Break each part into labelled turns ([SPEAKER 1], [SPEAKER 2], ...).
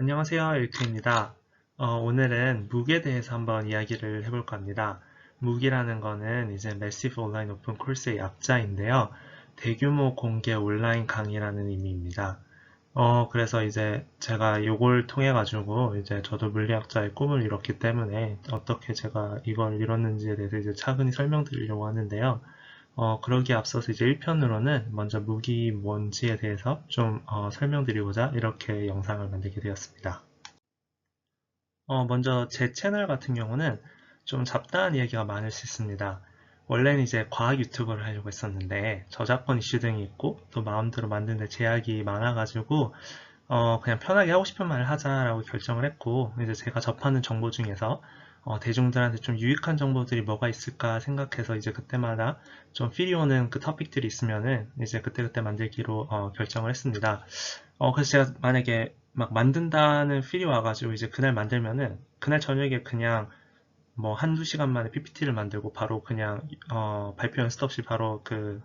[SPEAKER 1] 안녕하세요. 일크입니다. 어, 오늘은 묵에 대해서 한번 이야기를 해볼까 합니다. 묵이라는 거는 이제 Massive Online Open Course의 약자인데요. 대규모 공개 온라인 강의라는 의미입니다. 어, 그래서 이제 제가 이걸 통해 가지고 이제 저도 물리학자의 꿈을 이뤘기 때문에 어떻게 제가 이걸 이뤘는지에 대해서 이제 차근히 설명드리려고 하는데요. 어, 그러기에 앞서서 이제 1편으로는 먼저 무기 뭔지에 대해서 좀 어, 설명드리고자 이렇게 영상을 만들게 되었습니다. 어, 먼저 제 채널 같은 경우는 좀 잡다한 이야기가 많을 수 있습니다. 원래는 이제 과학 유튜버를 하려고 했었는데 저작권 이슈 등이 있고 또 마음대로 만드는데 제약이 많아가지고 어, 그냥 편하게 하고 싶은 말을 하자라고 결정을 했고 이제 제가 접하는 정보 중에서 어, 대중들한테 좀 유익한 정보들이 뭐가 있을까 생각해서 이제 그때마다 좀 필이 오는 그 토픽들이 있으면은 이제 그때그때 만들기로 어, 결정을 했습니다. 어, 그래서 제가 만약에 막 만든다는 필이 와가지고 이제 그날 만들면은 그날 저녁에 그냥 뭐 한두 시간 만에 PPT를 만들고 바로 그냥 어, 발표 연습 없이 바로 그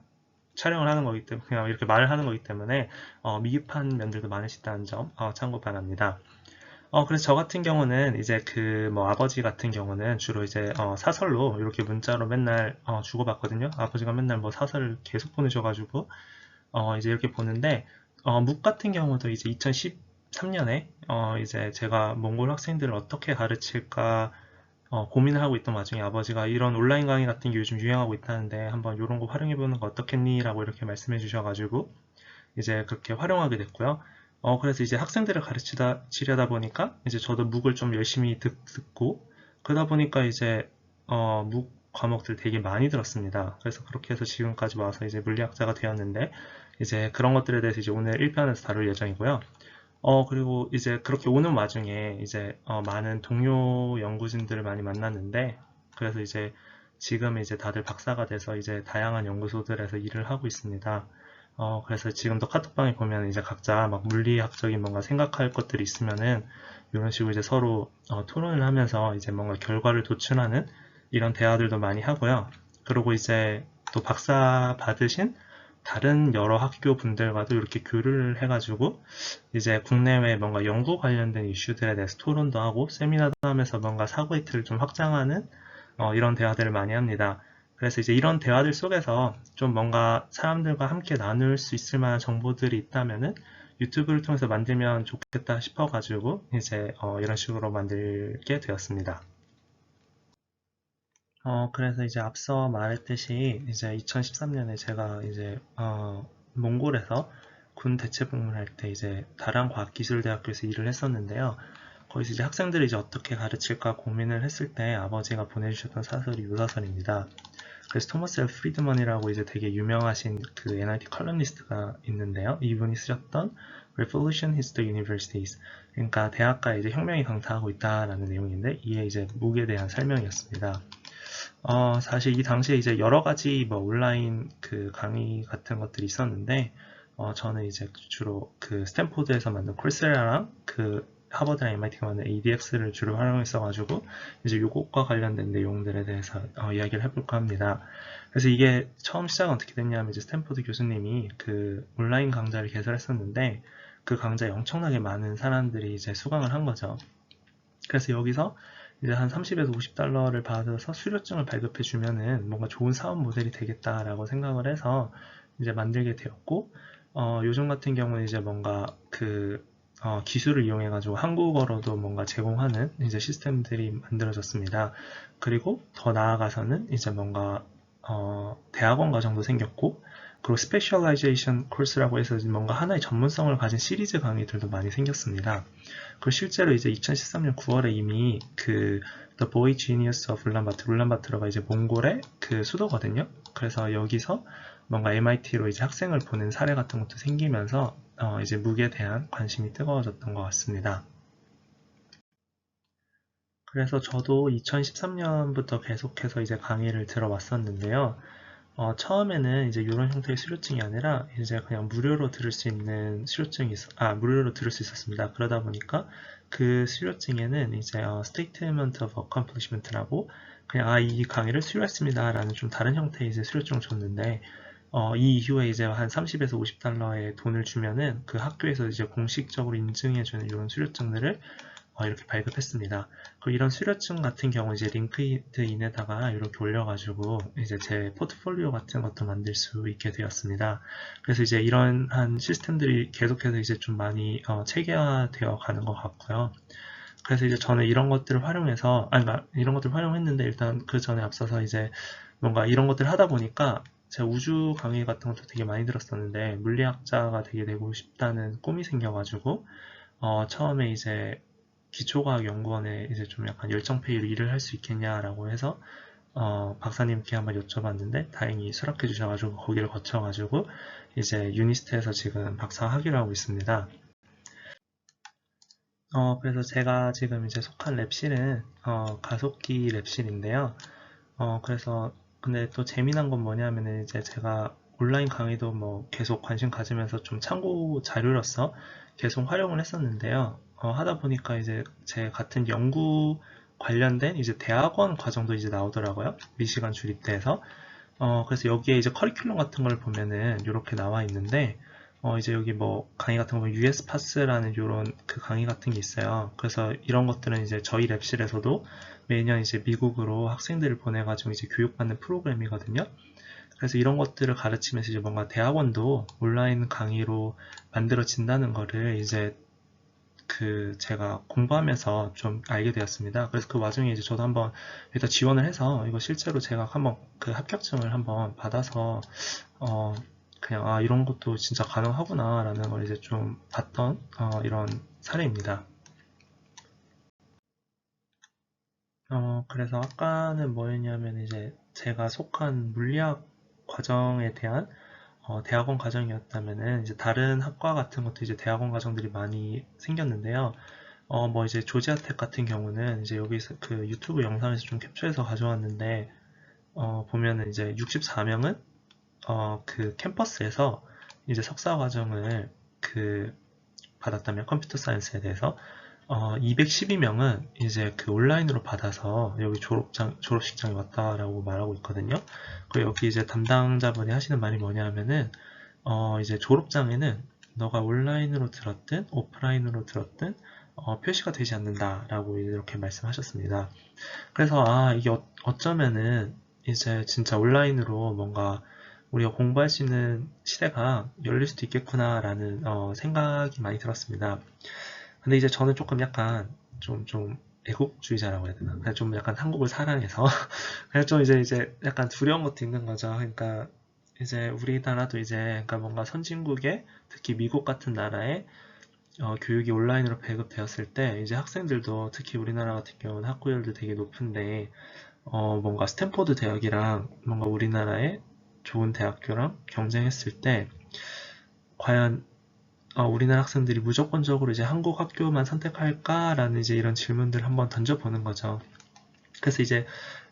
[SPEAKER 1] 촬영을 하는 거기 때문에 그냥 이렇게 말을 하는 거기 때문에 어, 미흡한 면들도 많으시다는 점 어, 참고 바랍니다. 어, 그래서 저 같은 경우는 이제 그 뭐 아버지 같은 경우는 주로 이제 어, 사설로 이렇게 문자로 맨날 어, 주고받거든요. 아버지가 맨날 뭐 사설을 계속 보내셔가지고 어, 이제 이렇게 보는데 어, 묵 같은 경우도 이제 2013년에 어, 이제 제가 몽골 학생들을 어떻게 가르칠까 어, 고민을 하고 있던 와중에 아버지가 이런 온라인 강의 같은 게 요즘 유행하고 있다는데 한번 이런 거 활용해 보는 거 어떻겠니? 라고 이렇게 말씀해 주셔가지고 이제 그렇게 활용하게 됐고요. 어, 그래서 이제 학생들을 가르치다, 치려다 보니까 이제 저도 묵을 좀 열심히 듣, 고 그러다 보니까 이제, 어, 묵 과목들 되게 많이 들었습니다. 그래서 그렇게 해서 지금까지 와서 이제 물리학자가 되었는데, 이제 그런 것들에 대해서 이제 오늘 1편에서 다룰 예정이고요. 어, 그리고 이제 그렇게 오는 와중에 이제, 어, 많은 동료 연구진들을 많이 만났는데, 그래서 이제 지금 이제 다들 박사가 돼서 이제 다양한 연구소들에서 일을 하고 있습니다. 어, 그래서 지금도 카톡방에 보면 이제 각자 막 물리학적인 뭔가 생각할 것들이 있으면은 이런 식으로 이제 서로 어, 토론을 하면서 이제 뭔가 결과를 도출하는 이런 대화들도 많이 하고요. 그리고 이제 또 박사 받으신 다른 여러 학교 분들과도 이렇게 교류를 해가지고 이제 국내외 뭔가 연구 관련된 이슈들에 대해서 토론도 하고 세미나도 하면서 뭔가 사고의 틀을 좀 확장하는 어, 이런 대화들을 많이 합니다. 그래서 이제 이런 대화들 속에서 좀 뭔가 사람들과 함께 나눌 수 있을 만한 정보들이 있다면은 유튜브를 통해서 만들면 좋겠다 싶어가지고 이제 어, 이런 식으로 만들게 되었습니다. 어, 그래서 이제 앞서 말했듯이 이제 2013년에 제가 이제 어, 몽골에서 군 대체 복무를 할때 이제 다량과학기술대학교에서 일을 했었는데요. 거기서 이제 학생들이 이제 어떻게 가르칠까 고민을 했을 때 아버지가 보내주셨던 사설이 유사설입니다. 그래서 토머스 엘 프리드먼이라고 이제 되게 유명하신 그 NIT 컬럼니스트가 있는데요. 이분이 쓰셨던 Revolution is the Universities. 그러니까 대학가에 이제 혁명이 강타하고 있다라는 내용인데 이게 이제 묵에 대한 설명이었습니다. 어, 사실 이 당시에 이제 여러 가지 뭐 온라인 그 강의 같은 것들이 있었는데 어, 저는 이제 주로 그 스탠포드에서 만든 콜세라랑 그 하버드랑 MIT가 만든 ADX를 주로 활용했어 가지고 이제 요것과 관련된 내용들에 대해서 어, 이야기를 해볼까 합니다. 그래서 이게 처음 시작은 어떻게 됐냐면 이제 스탠포드 교수님이 그 온라인 강좌를 개설했었는데 그 강좌에 엄청나게 많은 사람들이 이제 수강을 한 거죠. 그래서 여기서 이제 한 30에서 50달러를 받아서 수료증을 발급해 주면은 뭔가 좋은 사업 모델이 되겠다라고 생각을 해서 이제 만들게 되었고 어, 요즘 같은 경우는 이제 뭔가 그 어, 기술을 이용해 가지고 한국어로도 뭔가 제공하는 이제 시스템들이 만들어졌습니다. 그리고 더 나아가서는 이제 뭔가 어, 대학원 과정도 생겼고 그리고 스페셜라이제이션 코스라고 해서 뭔가 하나의 전문성을 가진 시리즈 강의들도 많이 생겼습니다. 그리고 실제로 이제 2013년 9월에 이미 그 The Boy Genius of 울란바트, 울란바트로가 이제 몽골의 그 수도거든요. 그래서 여기서 뭔가 MIT로 이제 학생을 보낸 사례 같은 것도 생기면서 어, 이제 묵에 대한 관심이 뜨거워졌던 것 같습니다. 그래서 저도 2013년부터 계속해서 이제 강의를 들어왔었는데요. 어, 처음에는 이제 이런 형태의 수료증이 아니라 이제 그냥 무료로 들을 수 있는 수료증이 있, 아 무료로 들을 수 있었습니다. 그러다 보니까 그 수료증에는 이제 어, Statement of Accomplishment라고 그냥 아 이 강의를 수료했습니다라는 좀 다른 형태의 이제 수료증을 줬는데 어, 이 이후에 이제 한 30에서 50달러의 돈을 주면은 그 학교에서 이제 공식적으로 인증해주는 이런 수료증들을 어, 이렇게 발급했습니다. 그리고 이런 수료증 같은 경우 이제 링크드인에다가 이렇게 올려가지고 이제 제 포트폴리오 같은 것도 만들 수 있게 되었습니다. 그래서 이제 이런 한 시스템들이 계속해서 이제 좀 많이 어, 체계화되어 가는 것 같고요. 그래서 이제 저는 이런 것들을 활용해서 아니 이런 것들을 활용했는데 일단 그 전에 앞서서 이제 뭔가 이런 것들 을 하다 보니까 제가 우주 강의 같은 것도 되게 많이 들었었는데 물리학자가 되게 되고 싶다는 꿈이 생겨가지고 어, 처음에 이제 기초과학 연구원에 이제 좀 약간 열정페이로 일을 할 수 있겠냐라고 해서 어, 박사님께 한번 여쭤봤는데 다행히 수락해 주셔가지고 거기를 거쳐가지고 이제 유니스트에서 지금 박사 학위를 하고 있습니다. 어, 그래서 제가 지금 이제 속한 랩실은 어, 가속기 랩실인데요. 어, 그래서 근데 또 재미난 건 뭐냐면은 이제 제가 온라인 강의도 뭐 계속 관심 가지면서 좀 참고 자료로서 계속 활용을 했었는데요. 어, 하다 보니까 이제 제 같은 연구 관련된 이제 대학원 과정도 이제 나오더라고요. 미시간 주립대에서. 어, 그래서 여기에 이제 커리큘럼 같은 걸 보면은 이렇게 나와 있는데, 어, 이제 여기 뭐 강의 같은 거 US 파스라는 이런 그 강의 같은 게 있어요. 그래서 이런 것들은 이제 저희 랩실에서도 매년 이제 미국으로 학생들을 보내가지고 이제 교육받는 프로그램이거든요. 그래서 이런 것들을 가르치면서 이제 뭔가 대학원도 온라인 강의로 만들어진다는 거를 이제 그 제가 공부하면서 좀 알게 되었습니다. 그래서 그 와중에 이제 저도 한번 일단 지원을 해서 이거 실제로 제가 한번 그 합격증을 한번 받아서 어 그냥 아 이런 것도 진짜 가능하구나 라는 걸 이제 좀 봤던 어 이런 사례입니다. 어 그래서 아까는 뭐였냐면 이제 제가 속한 물리학 과정에 대한 어, 대학원 과정이었다면은 이제 다른 학과 같은 것도 이제 대학원 과정들이 많이 생겼는데요. 어, 뭐 이제 조지아텍 같은 경우는 이제 여기서 그 유튜브 영상에서 좀 캡처해서 가져왔는데 어, 보면은 이제 64명은 어, 그 캠퍼스에서 이제 석사 과정을 그 받았다면 컴퓨터 사이언스에 대해서 어, 212명은 이제 그 온라인으로 받아서 여기 졸업장, 졸업식장에 왔다라고 말하고 있거든요. 그리고 여기 이제 담당자분이 하시는 말이 뭐냐 하면은, 어, 이제 졸업장에는 너가 온라인으로 들었든 오프라인으로 들었든 어, 표시가 되지 않는다라고 이렇게 말씀하셨습니다. 그래서 아, 이게 어, 어쩌면은 이제 진짜 온라인으로 뭔가 우리가 공부할 수 있는 시대가 열릴 수도 있겠구나라는 어, 생각이 많이 들었습니다. 근데 이제 저는 조금 약간 좀, 좀 애국주의자라고 해야 되나? 그냥 좀 약간 한국을 사랑해서 그냥 좀 이제 이제 약간 두려운 것도 있는 거죠. 그러니까 이제 우리나라도 이제 그러니까 뭔가 선진국에 특히 미국 같은 나라에 어, 교육이 온라인으로 배급되었을 때 이제 학생들도 특히 우리나라 같은 경우는 학구열도 되게 높은데 어, 뭔가 스탠포드 대학이랑 뭔가 우리나라의 좋은 대학교랑 경쟁했을 때 과연 어, 우리나라 학생들이 무조건적으로 이제 한국 학교만 선택할까라는 이제 이런 질문들을 한번 던져보는 거죠. 그래서 이제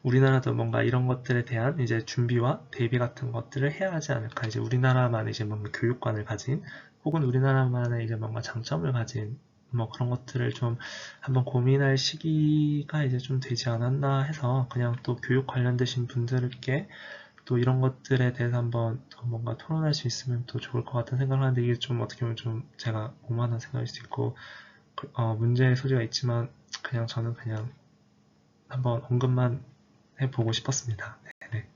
[SPEAKER 1] 우리나라도 뭔가 이런 것들에 대한 이제 준비와 대비 같은 것들을 해야 하지 않을까. 이제 우리나라만 이제 뭔가 교육관을 가진 혹은 우리나라만의 이제 뭔가 장점을 가진 뭐 그런 것들을 좀 한번 고민할 시기가 이제 좀 되지 않았나 해서 그냥 또 교육 관련되신 분들께 또 이런 것들에 대해서 한번 더 뭔가 토론할 수 있으면 또 좋을 것 같은 생각을 하는데 이게 좀 어떻게 보면 좀 제가 오만한 생각일 수도 있고 그, 어, 문제의 소지가 있지만 그냥 저는 그냥 한번 언급만 해보고 싶었습니다. 네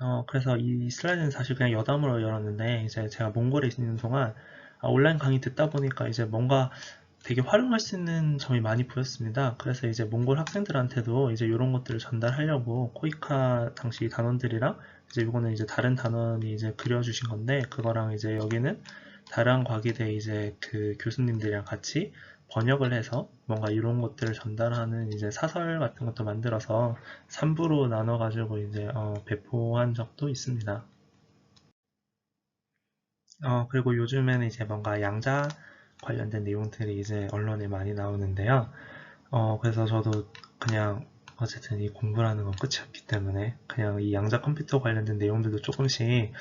[SPEAKER 1] 어, 그래서 이 슬라이드는 사실 그냥 여담으로 열었는데 이제 제가 몽골에 있는 동안 아, 온라인 강의 듣다 보니까 이제 뭔가 되게 활용할 수 있는 점이 많이 보였습니다. 그래서 이제 몽골 학생들한테도 이제 이런 것들을 전달하려고 코이카 당시 단원들이랑 이제 이거는 이제 다른 단원이 이제 그려주신 건데 그거랑 이제 여기는 다른 과기대 이제 그 교수님들이랑 같이 번역을 해서 뭔가 이런 것들을 전달하는 이제 사설 같은 것도 만들어서 3부로 나눠가지고 이제 어, 배포한 적도 있습니다. 어, 그리고 요즘에는 이제 뭔가 양자 관련된 내용들이 이제 언론에 많이 나오는데요. 어, 그래서 저도 그냥 어쨌든 이 공부라는 건 끝이 없기 때문에 그냥 이 양자 컴퓨터 관련된 내용들도 조금씩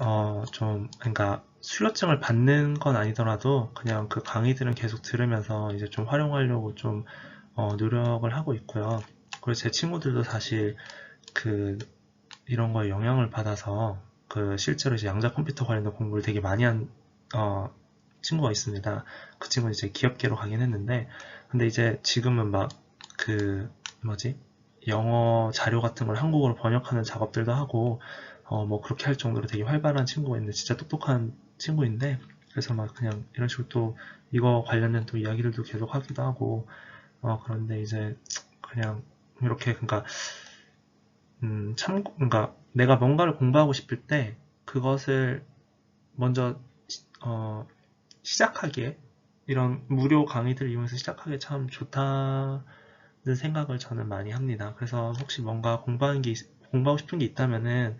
[SPEAKER 1] 어, 좀 그러니까 수료증을 받는 건 아니더라도 그냥 그 강의들은 계속 들으면서 이제 좀 활용하려고 좀 어, 노력을 하고 있고요. 그리고 제 친구들도 사실 그 이런 거에 영향을 받아서 그 실제로 이제 양자 컴퓨터 관련된 공부를 되게 많이 한 어, 친구가 있습니다. 그 친구는 이제 기업계로 가긴 했는데 근데 이제 지금은 막 그 뭐지 영어 자료 같은 걸 한국어로 번역하는 작업들도 하고 어, 뭐 그렇게 할 정도로 되게 활발한 친구가 있는데 진짜 똑똑한 친구인데 그래서 막 그냥 이런 식으로 또 이거 관련된 또 이야기들도 계속 하기도 하고 어 그런데 이제 그냥 이렇게 그러니까 음, 참, 그러니까 내가 뭔가를 공부하고 싶을 때 그것을 먼저 시- 어, 시작하기에 이런 무료 강의들을 이용해서 시작하기에 참 좋다는 생각을 저는 많이 합니다. 그래서 혹시 뭔가 공부하는 게 있- 공부하고 싶은 게 있다면은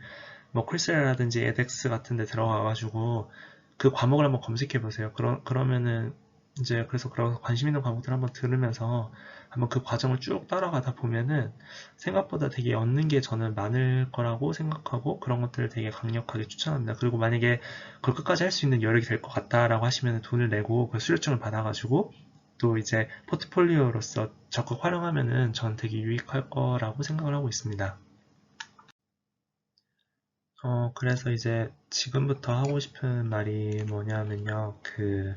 [SPEAKER 1] 뭐 쿨세라든지 edX 같은 데 들어가 가지고 그 과목을 한번 검색해 보세요. 그러, 그러면은 이제 그래서 그런 관심 있는 과목들 한번 들으면서 한번 그 과정을 쭉 따라가다 보면은 생각보다 되게 얻는 게 저는 많을 거라고 생각하고 그런 것들을 되게 강력하게 추천합니다. 그리고 만약에 그걸 끝까지 할 수 있는 여력이 될 것 같다라고 하시면 돈을 내고 그 수료증을 받아가지고 또 이제 포트폴리오로서 적극 활용하면은 전 되게 유익할 거라고 생각을 하고 있습니다. 어, 그래서 이제 지금부터 하고 싶은 말이 뭐냐면요. 그,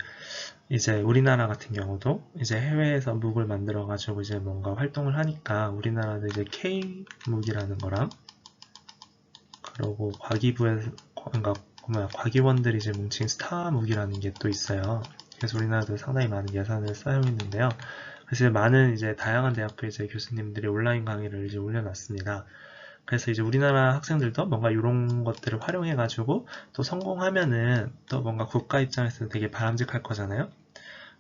[SPEAKER 1] 이제 우리나라 같은 경우도 이제 해외에서 묵을 만들어 가지고 이제 뭔가 활동을 하니까 우리나라도 이제 K묵이라는 거랑 그리고 과기부에서 그러니까 뭐야 과기원들이 이제 뭉친 스타 묵이라는 게 또 있어요. 그래서 우리나라도 상당히 많은 예산을 쌓여 있는데요. 그래서 많은 이제 다양한 대학교 이제 교수님들이 온라인 강의를 이제 올려놨습니다. 그래서 이제 우리나라 학생들도 뭔가 이런 것들을 활용해 가지고 또 성공하면은 또 뭔가 국가 입장에서 되게 바람직할 거잖아요.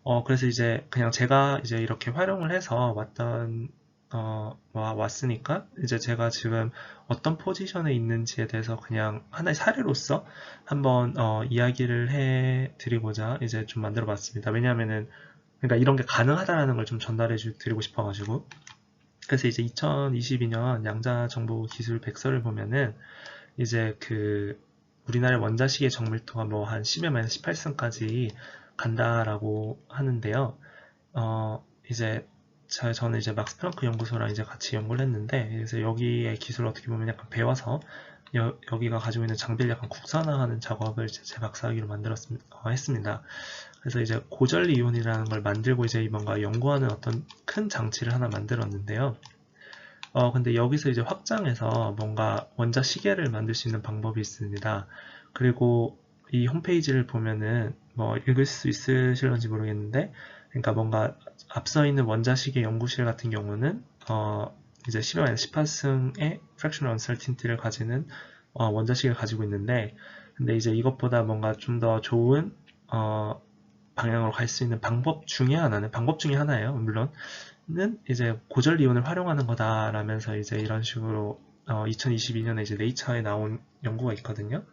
[SPEAKER 1] 어, 그래서 이제 그냥 제가 이제 이렇게 활용을 해서 왔던, 어, 와, 왔으니까 이제 제가 지금 어떤 포지션에 있는지에 대해서 그냥 하나의 사례로서 한번, 어, 이야기를 해 드리고자 이제 좀 만들어 봤습니다. 왜냐하면은, 그러니까 이런 게 가능하다라는 걸 좀 전달해 주, 드리고 싶어가지고. 그래서 이제 2022년 양자 정보 기술 백서를 보면은 이제 그 우리나라 원자식의 정밀도가 뭐 한 10에 18승까지 간다라고 하는데요. 어, 이제 저, 저는 이제 막스 플랑크 연구소랑 이제 같이 연구를 했는데 그래서 여기의 기술을 어떻게 보면 약간 배워서 여, 여기가 가지고 있는 장비를 약간 국산화하는 작업을 제 박사학위로 만들었습니다. 어, 했습니다. 그래서 이제 고전리 이온이라는 걸 만들고 이제 뭔가 연구하는 어떤 큰 장치를 하나 만들었는데요. 어, 근데 여기서 이제 확장해서 뭔가 원자 시계를 만들 수 있는 방법이 있습니다. 그리고 이 홈페이지를 보면은 뭐 읽을 수 있으실런지 모르겠는데, 그러니까 뭔가 앞서 있는 원자 시계 연구실 같은 경우는 어, 이제 10의 18승의 fractional uncertainty를 가지는 어, 원자 시계를 가지고 있는데, 근데 이제 이것보다 뭔가 좀 더 좋은 어, 방향으로 갈 수 있는 방법 중에 하나는 방법 중에 하나예요. 물론 는 이제 고전 이온을 활용하는 거다라면서 이제 이런 식으로 어, 2022년에 이제 네이처에 나온 연구가 있거든요.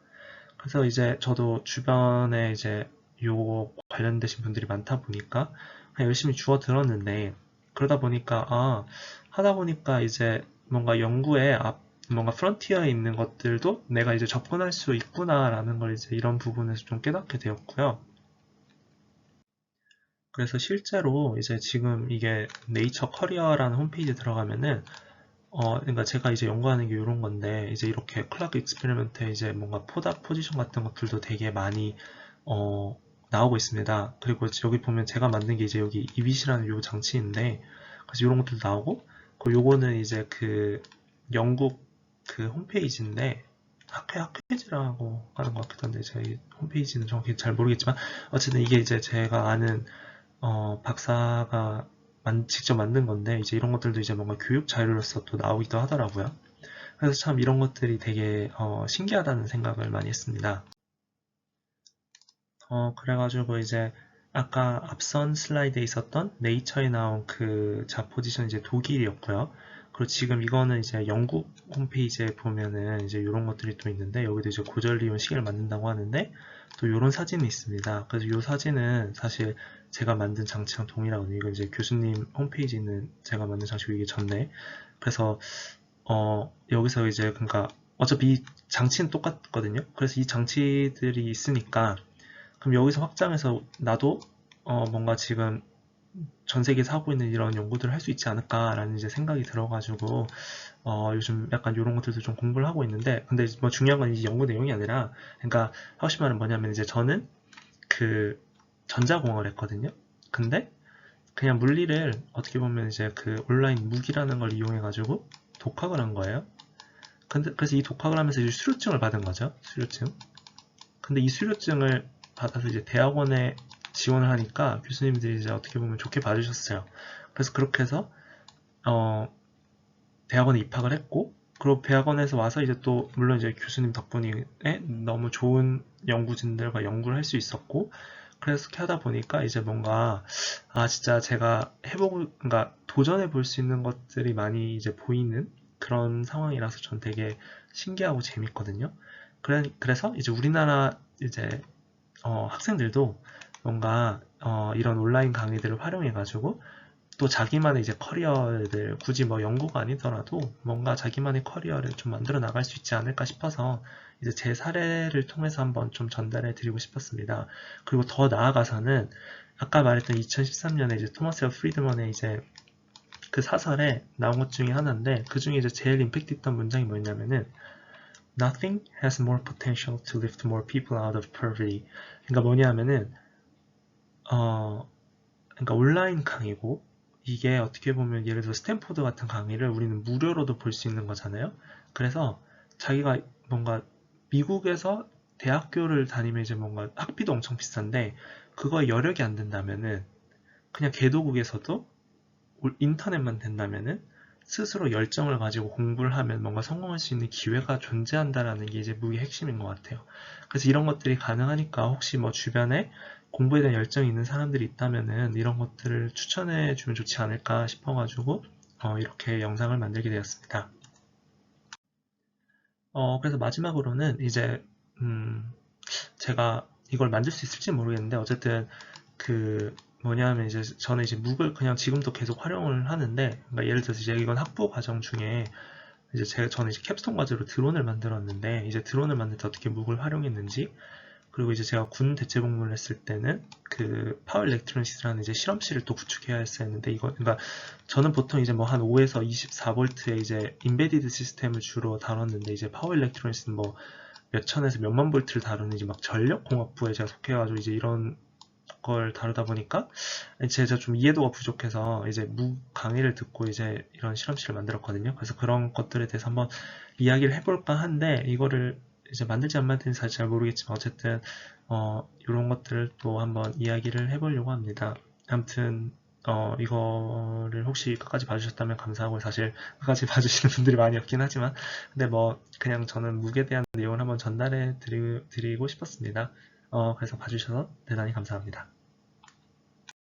[SPEAKER 1] 그래서 이제 저도 주변에 이제 요 관련되신 분들이 많다 보니까 열심히 주워 들었는데 그러다 보니까 아 하다 보니까 이제 뭔가 연구에 앞 뭔가 프론티어에 있는 것들도 내가 이제 접근할 수 있구나라는 걸 이제 이런 부분에서 좀 깨닫게 되었고요. 그래서 실제로 이제 지금 이게 네이처 커리어라는 홈페이지에 들어가면은 어 그러니까 제가 이제 연구하는 게 이런 건데 이제 이렇게 클락 익스페리먼트에 이제 뭔가 포닥 포지션 같은 것들도 되게 많이 어 나오고 있습니다. 그리고 여기 보면 제가 만든 게 이제 여기 이빗이라는 요 장치인데 그래서 이런 것들도 나오고 그 요거는 이제 그 영국 그 홈페이지인데 학회 학회지라고 하는 것 같기도 한데 제 홈페이지는 정확히 잘 모르겠지만 어쨌든 이게 이제 제가 아는 어, 박사가 만- 직접 만든 건데 이제 이런 것들도 이제 뭔가 교육 자료로서 또 나오기도 하더라고요. 그래서 참 이런 것들이 되게 어, 신기하다는 생각을 많이 했습니다. 어, 그래가지고 이제 아까 앞선 슬라이드에 있었던 네이처에 나온 그 자포지션 이제 독일이었고요. 그리고 지금 이거는 이제 영국 홈페이지에 보면은 이제 이런 것들이 또 있는데 여기도 이제 고전리온 시계를 만든다고 하는데 또 이런 사진이 있습니다. 그래서 이 사진은 사실 제가 만든 장치랑 동일하거든요. 이거 이제 교수님 홈페이지에 있는 제가 만든 장치고 이게 전네. 그래서 어 여기서 이제 그러니까 어차피 이 장치는 똑같거든요. 그래서 이 장치들이 있으니까 그럼 여기서 확장해서 나도 어 뭔가 지금 전 세계에서 하고 있는 이런 연구들을 할 수 있지 않을까라는 이제 생각이 들어가지고 어, 요즘 약간 이런 것들도 좀 공부를 하고 있는데 근데 뭐 중요한 건이 연구 내용이 아니라 그러니까 하고 싶은 말은 뭐냐면 이제 저는 그 전자공학을 했거든요. 근데 그냥 물리를 어떻게 보면 이제 그 온라인 무기라는 걸 이용해 가지고 독학을 한 거예요. 근데 그래서 이 독학을 하면서 이제 수료증을 받은 거죠. 수료증. 근데 이 수료증을 받아서 이제 대학원에 지원을 하니까 교수님들이 이제 어떻게 보면 좋게 봐주셨어요. 그래서 그렇게 해서 어 대학원에 입학을 했고 그리고 대학원에서 와서 이제 또 물론 이제 교수님 덕분에 너무 좋은 연구진들과 연구를 할 수 있었고 그래서 그렇게 하다 보니까 이제 뭔가 아 진짜 제가 해보고 그러니까 도전해 볼 수 있는 것들이 많이 이제 보이는 그런 상황이라서 전 되게 신기하고 재밌거든요. 그래, 그래서 이제 우리나라 이제 어, 학생들도 뭔가 어, 이런 온라인 강의들을 활용해 가지고 또 자기만의 이제 커리어를 굳이 뭐 연구가 아니더라도 뭔가 자기만의 커리어를 좀 만들어 나갈 수 있지 않을까 싶어서 이제 제 사례를 통해서 한번 좀 전달해 드리고 싶었습니다. 그리고 더 나아가서는 아까 말했던 2013년에 이제 토마스 프리드먼의 이제 그 사설에 나온 것 중에 하나인데 그 중에 이제 제일 임팩트 있던 문장이 뭐였냐면은 Nothing has more potential to lift more people out of poverty. 그러니까 뭐냐면은 어 그러니까 온라인 강의고 이게 어떻게 보면 예를 들어 스탠포드 같은 강의를 우리는 무료로도 볼 수 있는 거잖아요. 그래서 자기가 뭔가 미국에서 대학교를 다니면 이제 뭔가 학비도 엄청 비싼데 그거에 여력이 안 된다면은 그냥 개도국에서도 인터넷만 된다면은 스스로 열정을 가지고 공부를 하면 뭔가 성공할 수 있는 기회가 존재한다라는 게 이제 무의 핵심인 것 같아요. 그래서 이런 것들이 가능하니까 혹시 뭐 주변에 공부에 대한 열정이 있는 사람들이 있다면은 이런 것들을 추천해 주면 좋지 않을까 싶어가지고 어, 이렇게 영상을 만들게 되었습니다. 어, 그래서 마지막으로는 이제 음, 제가 이걸 만들 수 있을지 모르겠는데 어쨌든 그 뭐냐면 이제 저는 이제 묵을 그냥 지금도 계속 활용을 하는데 그러니까 예를 들어서 이제 이건 학부 과정 중에 이제 제가 저는 이제 캡스톤 과제로 드론을 만들었는데 이제 드론을 만들 때 어떻게 묵을 활용했는지 그리고 이제 제가 군 대체 복무를 했을 때는 그 파워 일렉트로닉스라는 이제 실험실을 또 구축해야 했었는데 이거 그러니까 저는 보통 이제 뭐 한 5에서 24V의 이제 인베디드 시스템을 주로 다뤘는데 이제 파워 일렉트로닉스는 뭐 몇천에서 몇만 볼트를 다루는 이제 막 전력 공학부에 제가 속해 가지고 이제 이런 걸 다루다 보니까 제가 좀 이해도가 부족해서 이제 무 강의를 듣고 이제 이런 실험실을 만들었거든요. 그래서 그런 것들에 대해서 한번 이야기를 해볼까 한데 이거를 이제 만들지 안 만들지 사실 잘 모르겠지만 어쨌든 어 이런 것들을 또 한번 이야기를 해보려고 합니다. 아무튼 어 이거를 혹시 끝까지 봐주셨다면 감사하고 사실 끝까지 봐주시는 분들이 많이 없긴 하지만 근데 뭐 그냥 저는 무에 대한 내용을 한번 전달해 드리, 드리 고 싶었습니다. 어 그래서 봐주셔서 대단히 감사합니다.